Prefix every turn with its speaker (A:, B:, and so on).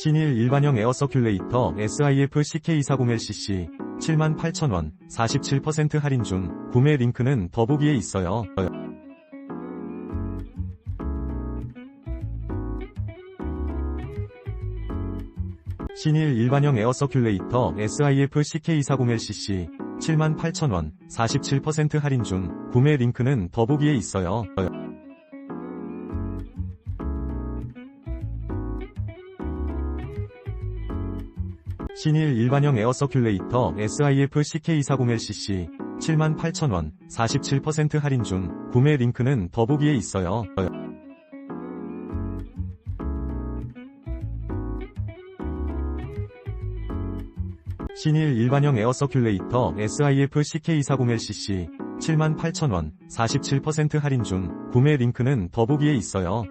A: 신일 일반형 에어 서큘레이터 SIF CK240LCC 78,000원 47% 할인 중 구매 링크는 더보기에 있어요. 신일 일반형 에어 서큘레이터 SIF CK240LCC 78,000원 47% 할인 중 구매 링크는 더보기에 있어요. 신일 일반형 에어 서큘레이터 SIF CK240LCC 78,000원 47% 할인 중 구매 링크는 더보기에 있어요. 신일 일반형 에어 서큘레이터 SIF CK240LCC 78,000원 47% 할인 중 구매 링크는 더보기에 있어요.